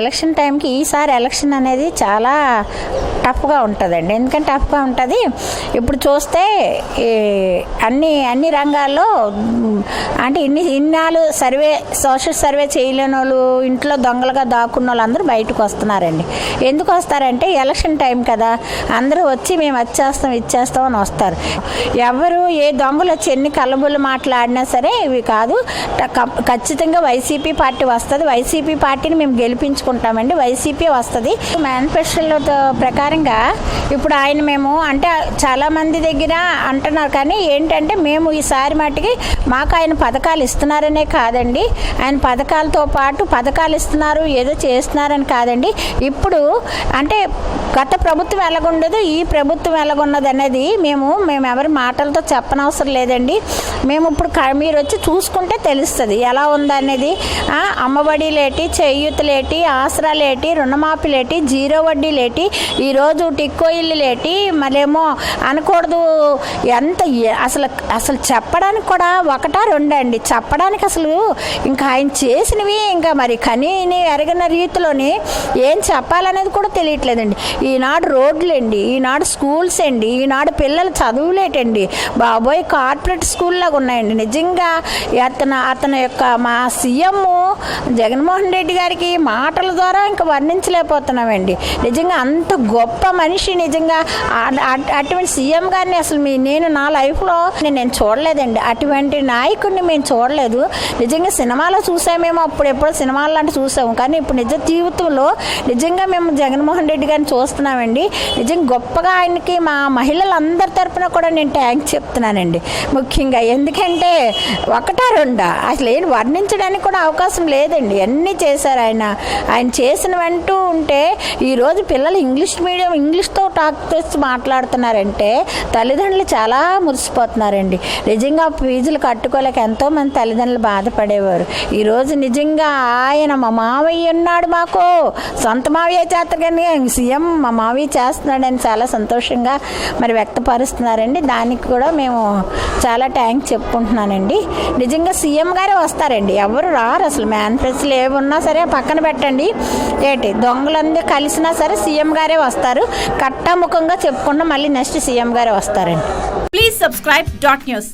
Election టైంకి ఈసారి election అనేది చాలా టఫ్గా ఉంటుందండి. ఎందుకంటే టఫ్గా ఉంటుంది. ఇప్పుడు చూస్తే అన్ని అన్ని రంగాల్లో అంటే ఇన్ని ఇన్నాళ్ళు సర్వే సోషల్ సర్వే చేయలేని వాళ్ళు ఇంట్లో దొంగలుగా దాక్కున్న వాళ్ళు అందరూ బయటకు వస్తున్నారండి. ఎందుకు వస్తారంటే ఎలక్షన్ టైం కదా. అందరూ వచ్చి మేము వచ్చేస్తాం ఇచ్చేస్తాం అని వస్తారు. ఎవరు ఏ దొంగలు వచ్చి ఎన్ని కలబులు మాట్లాడినా సరే ఇవి కాదు. ఖచ్చితంగా వైసీపీ పార్టీ వస్తుంది. వైసీపీ పార్టీని మేము గెలిపించుకుంటామండి వైసీపీ వస్తుంది. మేనిఫెస్టోలో ప్రకారంగా ఇప్పుడు ఆయన మేము అంటే చాలా మంది దగ్గర అంటున్నారు కానీ ఏంటంటే మేము ఈసారి మటుకి మాకు ఆయన పథకాలు ఇస్తున్నారనే కాదండి. ఆయన పథకాలతో పాటు పథకాలు ఇస్తున్నారు ఏదో చేస్తున్నారని కాదండి. ఇప్పుడు అంటే గత ప్రభుత్వం ఎలాగుండదు ఈ ప్రభుత్వం ఎలాగున్నది అనేది మేము మేము ఎవరి మాటలతో చెప్పనవసరం లేదండి. మేము ఇప్పుడు మీరు వచ్చి చూసుకుంటే తెలుస్తుంది. ఎలా ఉందనేది ఆ, అమ్మఒడిలేటి చేయూతలేటి ఆసరాలేటి రుణమాఫీలేటి జీరో వడ్డీలేటి ఈరోజు టిక్కో ఇల్లు లేటి మరేమో అనకూడదు. ఎంత అసలు అసలు చెప్పడానికి కూడా ఒకటా రెండండి చెప్పడానికి అసలు ఇంకా ఆయన చేసినవి ఇంకా మరి కనీని ఎరగిన రీతిలోని ఏం చెప్పాలనేది కూడా తెలియట్లేదండి. ఈనాడు రోడ్లండి ఈనాడు స్కూల్స్ అండి ఈనాడు పిల్లలు చదువులేటండి. బాబోయ్ కార్పొరేట్ స్కూల్లో ఉన్నాయండి. నిజంగా అతను అతని యొక్క మా సీఎం జగన్మోహన్ రెడ్డి గారికి మాటల ద్వారా ఇంకా వర్ణించలేకపోతున్నామండి. నిజంగా అంత గొప్ప మనిషి నిజంగా అటువంటి సీఎం గారిని అసలు మీ నేను నా లైఫ్లో నేను చూడలేదండి. అటువంటి నాయకుడిని మేము చూడలేదు. నిజంగా సినిమాలో చూసామేమో అప్పుడు ఎప్పుడో సినిమాలు లాంటి చూసాము. కానీ ఇప్పుడు నిజ జీవితంలో నిజంగా మేము జగన్మోహన్ రెడ్డి గారిని చూస్తున్నామండి. నిజంగా గొప్పగా ఆయనకి మా మహిళలందరి తరఫున కూడా నేను థ్యాంక్స్ చెప్తున్నానండి. ముఖ్యంగా ఎందుకంటే ఒకటా రెండా? అసలు ఏం వర్ణించడానికి కూడా అవకాశం లేదండి. అన్నీ చేశారు ఆయన? ఆయన చేసినవంటూ ఉంటే ఈరోజు పిల్లలు ఇంగ్లీష్ మీడియం ఇంగ్లీష్తో టాక్ చేసి మాట్లాడుతున్నారంటే తల్లిదండ్రులు చాలా మురిసిపోతున్నారండి. నిజంగా ఫీజులు కట్టుకోలేక ఎంతోమంది తల్లిదండ్రులు బాధపడేవారు. ఈరోజు నిజంగా ఆయన మా మావయ్య ఉన్నాడు మాకు. సొంత మావయ్య చేస్తారు కానీ సీఎం మా మావయ్య చేస్తున్నాడని చాలా సంతోషంగా మరి వ్యక్తపరుస్తున్నారండి. దానికి కూడా మేము చాలా థ్యాంక్స్ చెప్పుకుంటున్నానండి. నిజంగా సీఎం గారే వస్తారండి. ఎవరు రారు అసలు. మేనిఫెస్టోలు ఏమున్నా సరే పక్కన పెట్టండి. ఏంటి? దొంగలందరూ కలిసినా సరే సీఎం గారే వస్తారు. కట్టాముఖంగా చెప్పుకుంటూ మళ్ళీ నెక్స్ట్ సీఎం గారే వస్తారండి. Please subscribe dot news